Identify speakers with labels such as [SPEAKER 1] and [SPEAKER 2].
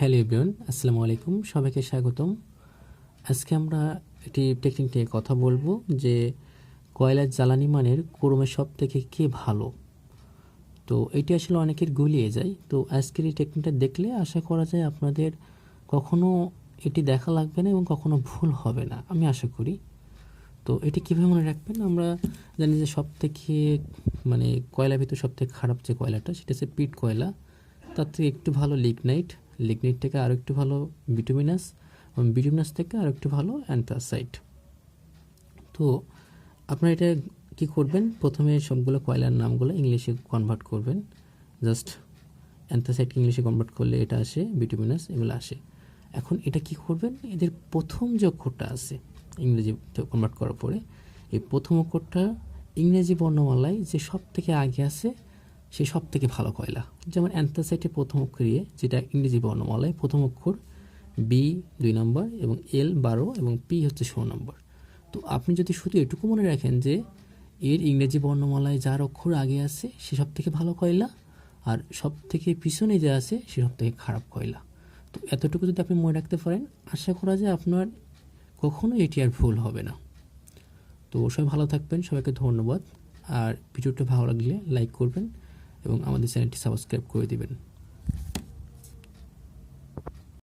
[SPEAKER 1] Hello everyone, আসসালামু আলাইকুম, সবাইকে স্বাগতম। আজকে আমরা একটি টেকনিক নিয়ে কথা বলব যে কয়লার জ্বালানি মানের ক্রোমের সব থেকে কে ভালো। তো এটি আসলে অনেকের গুলিয়ে যায়। তো আজকের এই টেকনিকটা দেখলে আশা করা যায় আপনাদের কখনো এটি দেখা লাগবে না এবং কখনো ভুল হবে না, আমি আশা করি। তো এটি কীভাবে মনে রাখবেন? আমরা জানি যে সব থেকে মানে কয়লা ভিতর সব থেকে খারাপ যে কয়লাটা, সেটা হচ্ছে পিট কয়লা। তার থেকে একটু ভালো লিগনাইট। লিগনাইট থেকে আরও একটু ভালো বিটুমিনাস এবং বিটুমিনাস থেকে আরও একটু ভালো অ্যান্থাসাইট তো আপনারা এটা কি করবেন? প্রথমে সবগুলো কয়লার নামগুলো ইংলিশে কনভার্ট করবেন। জাস্ট অ্যান্থাসাইটকে ইংলিশে কনভার্ট করলে এটা আসে বিটুমিনাস এগুলো আসে। এখন এটা কি করবেন? এদের প্রথম যে অক্ষরটা আছে ইংরেজি কনভার্ট করার পরে, এই প্রথম অক্ষরটা ইংরেজি বর্ণমালায় যে সব থেকে আগে আছে সে সব থেকে ভালো কয়লা। যেমন অ্যান্থাসাইটের প্রথম অক্ষর ইয়ে যেটা ইংরেজি বর্ণমালায়, প্রথম অক্ষর বি দুই নম্বর এবং এল বারো এবং পি হচ্ছে ষোলো নম্বর। তো আপনি যদি শুধু এটুকু মনে রাখেন যে, এর ইংরেজি বর্ণমালায় যার অক্ষর আগে আছে, সে সব থেকে ভালো কয়লা, আর সব থেকে পিছনে যে আছে, সে সব থেকে খারাপ কয়লা। তো এতটুকু যদি আপনি মনে রাখতে পারেন, আশা করা যায় আপনার কখনো এটি আর ভুল হবে না। তো সবাই ভালো থাকবেন, সবাইকে ধন্যবাদ। আর ভিডিওটা ভালো লাগলে লাইক করবেন। এবং আমাদের চ্যানেলটি সাবস্ক্রাইব করে দিবেন।